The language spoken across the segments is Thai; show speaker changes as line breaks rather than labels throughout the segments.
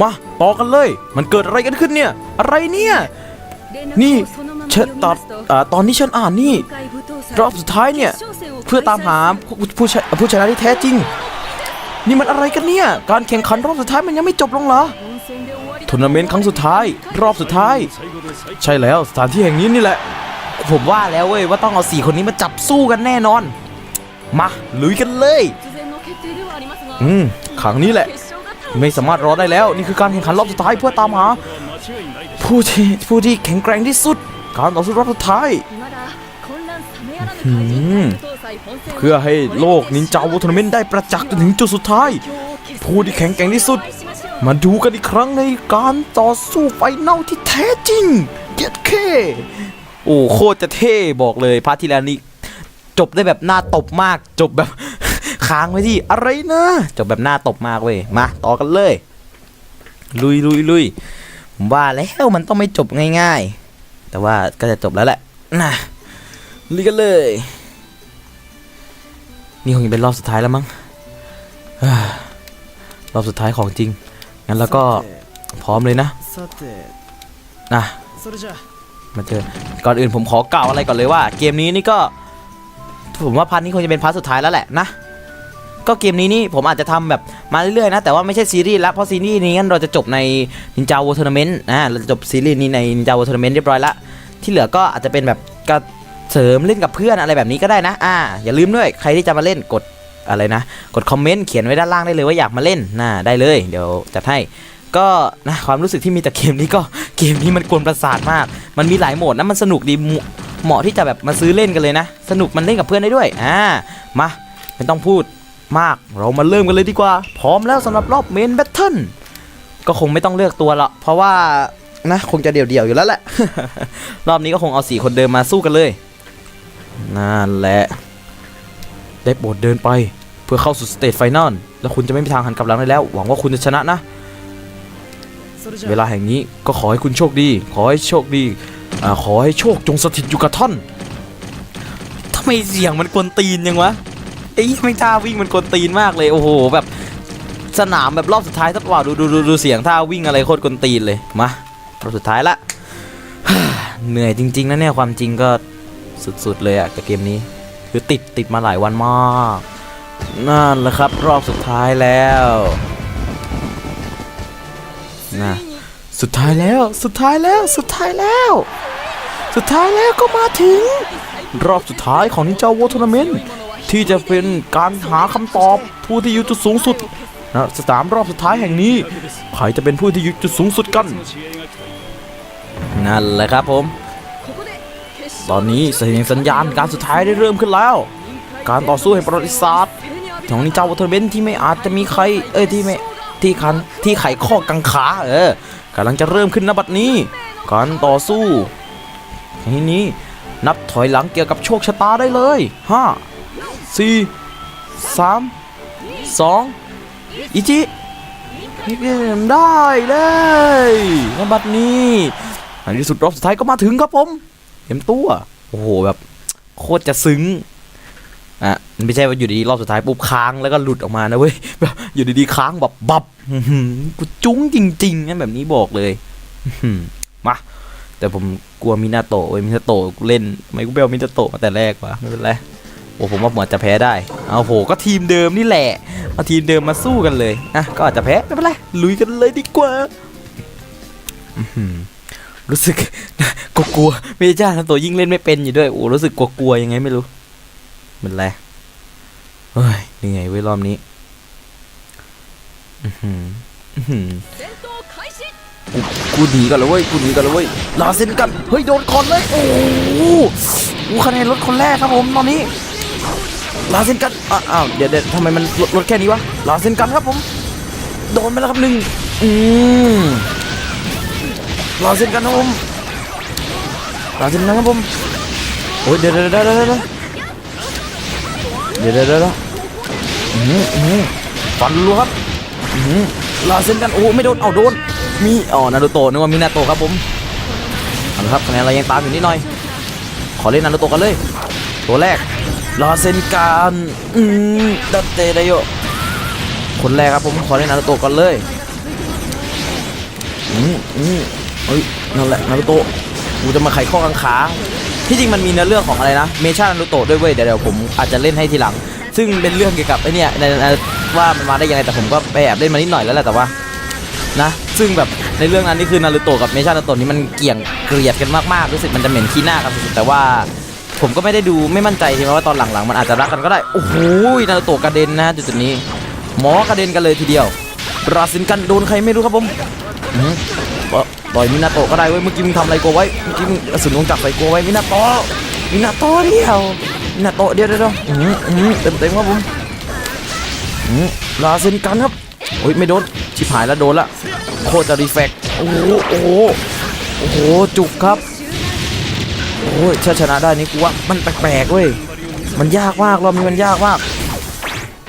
มาต่อกันเลย มันเกิดอะไรกันขึ้นเนี่ย อะไรเนี่ย นี่เชนตอนอ่าตอนที่ฉันอ่านนี่ รอบสุดท้ายเนี่ย เพื่อตามหาผู้ผู้ชผู้ชนะที่แท้จริง นี่มันอะไรกันเนี่ย การแข่งขันรอบสุดท้ายมันยังไม่จบลงเหรอทัวร์นาเมนต์ครั้งสุดท้าย รอบสุดท้าย ใช่แล้วสถานที่แห่งนี้นี่แหละ ผมว่าแล้วเว้ยว่าต้องเอาสี่คนนี้มาจับสู้กันแน่นอน มาลุยกันเลย อืมครั้งนี้แหละ ไม่สามารถรอได้แล้ว นี่คือการแข่งขันรอบสุดท้ายเพื่อตามหา ผู้ที่ผู้ที่แข็งแกร่งที่สุด การต่อสู้รอบสุดท้ายเพื่อให้โลกนินจาวอทันเมนได้ประจักษ์จนถึงจุดสุดท้าย ผู้ที่แข็งแกร่งที่สุด มาดูกันอีกครั้งในการต่อสู้ไฟนอลที่แท้จริงเย็ดเคโอ้โคตรจะเท่บอกเลยพาร์ทที่แล้วนี้จบได้แบบหน้าตบมากจบแบบ ค้างไว้ที่อะไรนะจบแบบหน้าตบมากเว้ยมาต่อกันเลย ลุยลุยลุยผมว่าแล้วมันต้องไม่จบง่าย ๆ แต่ว่าก็จะจบแล้วแหละนะลุยกันเลย นี่คงจะเป็นรอบสุดท้ายแล้วมั้งรอบสุดท้ายของจริงงั้นแล้วก็พร้อมเลยนะนะมาเจอก่อนอื่นผมขอกล่าวอะไรก่อนเลยว่า เกมนี้นี่ก็ผมว่าพันนี้คงจะเป็นพาร์ทสุดท้ายแล้วแหละนะ ก็เกมนี้นี่ผมอาจจะทำแบบมาเรื่อยๆนะ แต่ว่าไม่ใช่ซีรีส์ล้วเพราะซีรีส์นี้งั้นเราจะจบใน Ninja War Tournament อ่าเราจะจบซีรีส์นี้ใน Ninja War Tournament เรียบร้อยละที่เหลือก็อาจจะเป็นแบบก็เสริมเล่นกับเพื่อนอะไรแบบนี้ก็ได้นะอ่าอย่าลืมด้วยใครที่จะมาเล่นกดอะไรนะ กดคอมเมนต์เขียนไว้ด้านล่างได้เลยว่าอยากมาเล่นน่าได้เลย เดี๋ยวจัดให้ก็นะความรู้สึกที่มีจากเกมนี้ก็เกมนี้มันกวนประสาทมาก มันมีหลายโหมดนะมันสนุกดีเหมาะเหมาะที่จะแบบมาซื้อเล่นกันเลยนะ สนุกมันเล่นกับเพื่อนได้ด้วยอ่ามาไม่ต้องพูด มาก เรามาเริ่มกันเลยดีกว่า พร้อมแล้วสำหรับรอบเมนแบทเทิลก็คงไม่ต้องเลือกตัวละเพราะว่านะคงจะเดี่ยวๆอยู่แล้วแหละ รอบนี้ก็คงเอาสี่คนเดิมมาสู้กันเลยนั่นแหละได้โปรดเดินไปเพื่อเข้าสู่สเตจไฟนอลแล้วคุณจะไม่มีทางหันกลับหลังได้แล้ว หวังว่าคุณจะชนะนะ เวลาแห่งนี้ก็ขอให้คุณโชคดี ขอให้โชคดีขอให้โชคจงสถิตอยู่กับท่านทำไมเสียงมันกวนตีนยังวะ ไอ้ไม่ท่าวิ่งมันกวนตีนมากเลย โอ้โห แบบสนามแบบรอบสุดท้ายทัดว่าดูดูดูดูเสียงท่าวิ่งอะไรโคตรกวนตีนเลย มารอบสุดท้ายละ เหนื่อยจริง ๆนะเนี่ยความจริงก็สุดๆเลยอะกับเกมนี้ คือติดติดมาหลายวันมาก นั่นแหละครับ รอบสุดท้ายแล้วนะสุดท้ายแล้วสุดท้ายแล้วสุดท้ายแล้ว สุดท้ายแล้วก็มาถึง รอบสุดท้ายของนินจาวอร์ทัวร์นาเมนต์ ที่จะเป็นการหาคำตอบผู้ที่อยู่จุดสูงสุดนะสามรอบสุดท้ายแห่งนี้ใครจะเป็นผู้ที่อยู่จุดสูงสุดกัน นั่นแหละครับผม ตอนนี้เสียงสัญญาณการสุดท้ายได้เริ่มขึ้นแล้ว การต่อสู้แห่งประวัติศาสตร์ของนิจาวอร์ทัวร์เมนที่ไม่อาจจะมีใคร เอ้ยที่ไม่ที่คันที่ไขข้อกังขาเออกำลังจะเริ่มขึ้นนบัดนี้ การต่อสู้ทีนี้นับถอยหลังเกี่ยวกับโชคชะตาได้เลยห้า สี่สามสองอิจิได้เลยนบัดนี้ในที่สุดรอบสุดท้ายก็มาถึงครับผมเต็มตัว โอ้โหแบบโคตรจะซึ้งอะมันไม่ใช่ว่าอยู่ดีๆรอบสุดท้ายปุ๊บค้างแล้วก็หลุดออกมานะเว้ยแบบอยู่ดีๆค้างแบบบับกูจุ้งจริงๆงั้นแบบนี้บอกเลยมาแต่ผมกลัวมินาโตะเว้ยมินาโตะเล่นทำไมกูเอามินาโตะมาแต่แรกวะไม่เป็นไร โอ้ผมว่าผมอาจจะแพ้ได้เอาโหก็ทีมเดิมนี่แหละเอาทีมเดิมมาสู้กันเลยอะก็อาจจะแพ้ไม่เป็นไรลุยกันเลยดีกว่าอืรู้สึกกลัวๆไม่ใช่จ้าทั้งตัวยิ่งเล่นไม่เป็นอยู่ด้วยโอ้รู้สึกกลัวๆยังไงไม่รู้ไมันไรเฮ้ยเหนื่อยเว้ยรอบนี้อือหืออื้อหือกูกูหนีก่อนเลยเว้ยกูหนีก่อนเลยเว้ยลาเซนกันเฮ้ยโดนก่อนเลยโอ้โหคะแนนลดคนแรกครับผมตอนนี้ ลาเซนกันอ้าวเดี๋ยวเดี๋ยวทำไมมันลดแค่นี้วะลาเซนกันครับผมโดนไปแล้วครับหนึ่งอืมลาเซนกันครับผมลาเซนกันครับผมโอ้ยเดี๋ยวเดี๋ยวเดี๋ยวเดี๋ยวเดี๋ยวเดี๋ยวเดี๋ยวเด้อหืออื้อหันรัวครับอื้อหือลาเส้นกันโอ้ไม่โดนเอาโดนมีอ๋อนารูโตะนึกว่ามีนาโตะครับผมเอาละครับคะแนนเรายังตามอยู่นิดหน่อย ขอเล่นนารูโตะกันเลย ตัวแรก ลาเซนกันอืมดัตเตไดโยคนแรกครับผมขอเล่นนารูโตะกันเลยอืมอืมเฮ้ยนั่นแหละนารูโตะกูจะมาไขข้อกังขาที่จริงมันมีเนื้อเรื่องของอะไรนะเมชานารูโตะด้วยเว้ยเดี๋ยวเดี๋ยวผมอาจจะเล่นให้ทีหลัง ซึ่งเป็นเรื่องเกี่ยวกับไอเนี่ยในว่ามันมาได้ยังไงแต่ผมก็ไปแอบเล่นมานิดหน่อยแล้วแหละแต่ว่านะ ซึ่งแบบในเรื่องนั้นนี่คือนารูโตะกับเมชานารูโตะนี่มันเกี่ยงเกลียดกันมากๆรู้สึกมันจะเหม็นขี้หน้ากันสุดแต่ว่า ผมก็ไม่ได้ดูไม่มั่นใจใช่ไหมว่าตอนหลังๆมันอาจจะรักกันก็ได้ โอ้โหนาโตะกระเด็นนะจุดๆนี้ หมอกระเด็นกันเลยทีเดียวราสินกันโดนใครไม่รู้ครับผมอื้อหือเอ่อต่อยมินาโตะก็ได้เว้ยเมื่อกี้มึงทำอะไรกูไว้เมื่อกี้มึงกระสุนวงจักใส่กูไว้มินาโตะมินาโตะเดียวมินาโตะเดียวเดียวเดียวอื้อเต็มเต็มๆครับผมราสินกันครับโอ้ยไม่โดนชิบหายแล้วโดนละโคตรจะรีเฟกโอ้โหโอ้โหจุกครับ โอ้ยถ้าชนะได้นี่กูว่ามันแปลกๆเว้ย มันยากมากรอบนี้มันยากมาก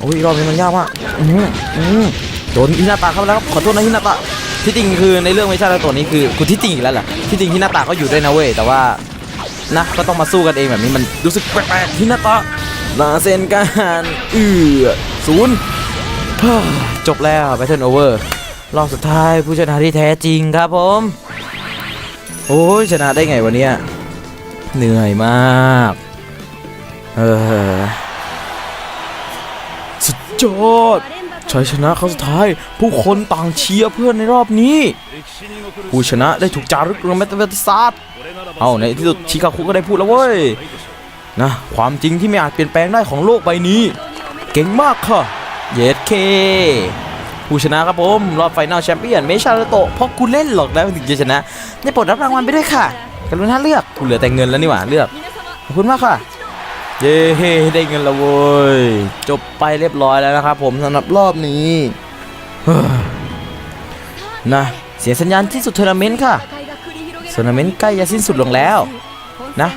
โอ้ยรอบนี้มันยากมากอืมอืมโดนฮินาตะเข้าไปแล้วครับขอโทษนะฮินาตะที่จริงคือในเรื่องไม่ใช่แล้วตัวนี้คือกูที่จริงอีกแล้วแหละที่จริงฮินาตะก็อยู่ด้วยนะเว้ยแต่ว่านะก็ต้องมาสู้กันเองแบบนี้มันรู้สึกแปลกๆฮินาตะลาเซนกันเอือศูนย์จบแล้วแบทเทิลโอเวอร์รอบสุดท้ายผู้ชนะที่แท้จริงครับผม โอ้ยชนะได้ไงวันนี้ เหนื่อยมาก เออ สุดยอดชัยชนะครั้งสุดท้าย ผู้คนต่างเชียร์เพื่อนในรอบนี้ ผู้ชนะได้ถูกจารึกลงในประวัติศาสตร์เอาในที่สุดชิคาคุก็ได้พูดแล้วเว้ยนะความจริงที่ไม่อาจเปลี่ยนแปลงได้ของโลกใบนี้ เก่งมากค่ะ เยสเค ผู้ชนะครับผม รอบไฟนอลแชมเปี้ยนเมชาโตะเพราะกูเล่นหรอกแล้วถึงจะชนะ ได้โปรดรับรางวัลไปด้วยค่ะ กรุณาเลือกกูเหลือแต่เงินแล้วนี่หว่าเลือกขอบคุณมากค่ะ เย้ได้เงินแล้วเว้ยจบไปเรียบร้อยแล้วนะครับผมสำหรับรอบนี้นะเสียงสัญญาณที่สุดทัวร์นาเมนต์ค่ะทัวร์นาเมนต์ใกล้จะสิ้นสุดลงแล้วนะ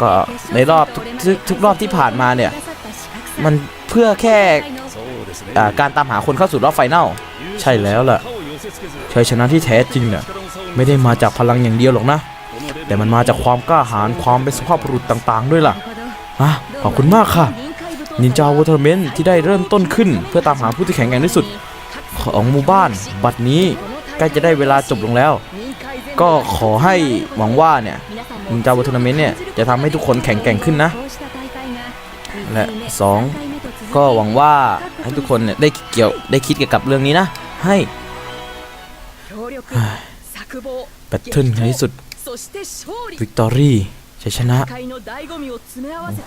ก็ในรอบทุกทุกทุกรอบที่ผ่านมาเนี่ย มันเพื่อแค่การตามหาคนเข้าสู่รอบไฟแนลใช่แล้วล่ะชัยชนะที่แท้จริงเนี่ยไม่ได้มาจากพลังอย่างเดียวหรอกนะ แต่มันมาจากความกล้าหาญความเป็นสุภาพบุรุษต่าง ๆ ด้วยล่ะอะขอบคุณมากค่ะนินจาวอเทอร์เมนที่ได้เริ่มต้นขึ้น เพื่อตามหาผู้ที่แข็งแกร่งที่สุด ของหมู่บ้าน บัดนี้ใกล้จะได้เวลาจบลงแล้ว ก็ขอให้หวังว่าเนี่ยนินจาวอเทอร์เมนเนี่ยจะทำให้ทุกคนแข็งแกร่งขึ้นนะ และสองก็หวังว่าให้ทุกคนเนี่ยได้เกี่ยวได้คิดเกี่ยวกับเรื่องนี้นะ ให้แบทเทิลในที่สุด วิกตอรี่ชัยชนะ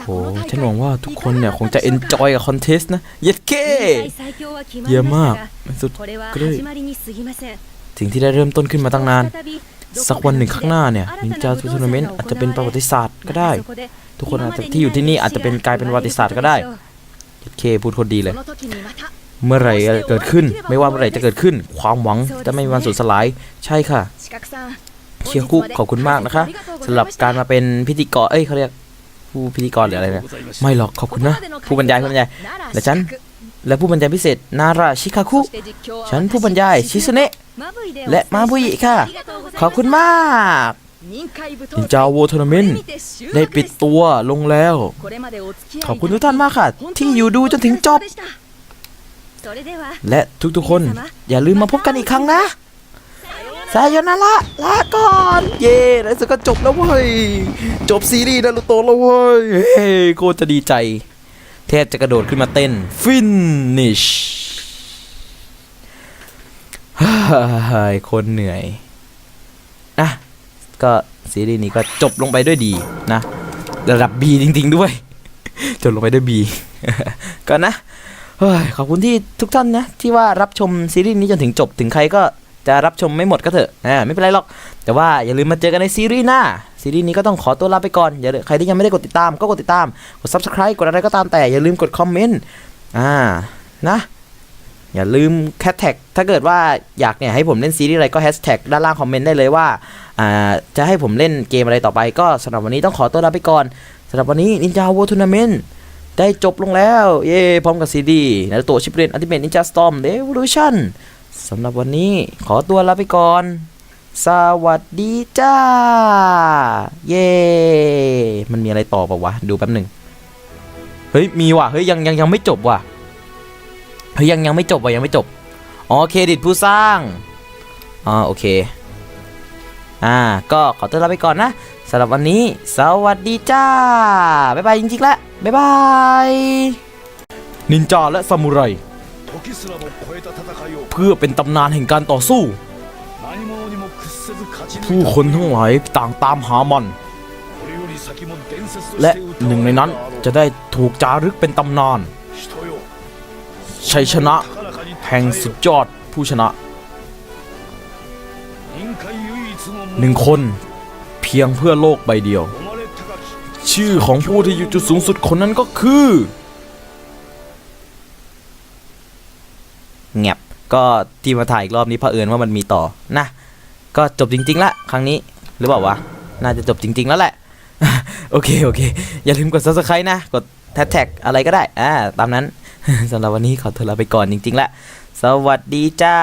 โอ้โหฉันหวังว่าทุกคนเนี่ยคงจะเอนจอยกับคอนเทสต์นะเย็ดเคเยี่ยมมากสุดเกรดสิ่งที่ได้เริ่มต้นขึ้นมาตั้งนาน สักวันหนึ่งข้างหน้าเนี่ยนินจาทัวร์นาเมนต์อาจจะเป็นประวัติศาสตร์ก็ได้ ทุกคนอาจจะที่อยู่ที่นี่อาจจะเป็นกลายเป็นประวัติศาสตร์ก็ได้เย็ดเคพูดคนดีเลย เมื่อไหร่เกิดขึ้น ไม่ว่าเมื่อไหร่จะเกิดขึ้น ความหวังจะไม่มีวันสูญสลาย ใช่ค่ะ เชียร์คุขอบคุณมากนะคะสำหรับการมาเป็นพิธีกรเอ้ยเขาเรียกผู้พิธีกรหรืออะไรเนี่ยไม่หรอกขอบคุณนะผู้บรรยายผู้บรรยายและฉันและผู้บรรยายพิเศษนาราชิคาคุฉันผู้บรรยายชิซุเนะและมาบุยิค่ะ ขอบคุณมากนินจาโวทัวร์นาเมนต์ได้ปิดตัวลงแล้ว ขอบคุณทุกท่านมากค่ะ ที่อยู่ดูจนถึงจบ และทุกๆคนอย่าลืมมาพบกันอีกครั้งนะ สายนาระลาก่อน เย่แล้วสุดก็จบแล้วเว้ย จบซีรีส์นารูโตะแล้วเว้ย เฮ้โคตรจะดีใจ แทบจะกระโดดขึ้นมาเต้น ฟินนิชฮ่าคนเหนื่อยนะก็ซีรีส์นี้ก็จบลงไปด้วยดีนะ ระดับ B จริง ๆ ด้วย จบลงไปด้วย B ก็นะเฮ้ขอบคุณที่ทุกท่านนะ ที่ว่ารับชมซีรีส์นี้จนถึงจบถึงใครก็ จะรับชมไม่หมดก็เถอะอ่าไม่เป็นไรหรอก แต่ว่าอย่าลืมมาเจอกันในซีรีส์หน้า ซีรีส์นี้ก็ต้องขอตัวลาไปก่อน อย่าลืมใครที่ยังไม่ได้กดติดตามก็กดติดตาม กด subscribe กดอะไรก็ตามแต่อย่าลืมกดคอมเมนต์อ่านะอย่าลืมแฮชแท็กถ้าเกิดว่าอยากเนี่ยให้ผมเล่นซีรีส์อะไรก็แฮชแท็กด้านล่างคอมเมนต์ได้เลยว่าอ่าจะให้ผมเล่นเกมอะไรต่อไป ก็สำหรับวันนี้ต้องขอตัวลาไปก่อนสำหรับวันนี้นินจา w ว r ทัวร์นาเมนต์ได้จบลงแล้ว เย้พร้อมกับซีดีนารูโตะชิปเรนอัลติเมทนินจาสตอมเดว o ลูชั่น สำหรับวันนี้ขอตัวลาไปก่อน สวัสดีจ้า เย้มันมีอะไรต่อปล่าวะ ดูแป๊บหนึ่งเฮ้ย มีว่ะ เฮ้ย ยังยังยังไม่จบว่ะ เฮ้ย ยังยังไม่จบว่ะ ยังไม่จบ อ๋อ เครดิตผู้สร้าง อ๋อ โอเค อ่า ก็ขอตัวลาไปก่อนนะสำหรับวันนี้ สวัสดีจ้า บ๊ายบายจริงๆแล้วบ๊ายบาย นินจาและซามูไร เพื่อเป็นตำนานแห่งการต่อสู้ ผู้คนทั้งหลายต่างตามหามัน และหนึ่งในนั้นจะได้ถูกจารึกเป็นตำนาน ชัยชนะแห่งสุดยอดผู้ชนะหนึ่งคนเพียงเพื่อโลกใบเดียว ชื่อของผู้ที่อยู่จุดสูงสุดคนนั้นก็คือ เงียบก็ที่มาถ่ายอีกรอบนี้เผอิญว่ามันมีต่อนะก็จบจริง ๆ ละครั้งนี้หรือเปล่าวะน่าจะจบจริง ๆ แล้วแหละ โอเคโอเค อย่าลืมกด subscribe นะกดแท็กอะไรก็ได้อ่าตามนั้นสำหรับวันนี้ขอตัวลาไปก่อนจริง ๆ ละ สวัสดีจ้า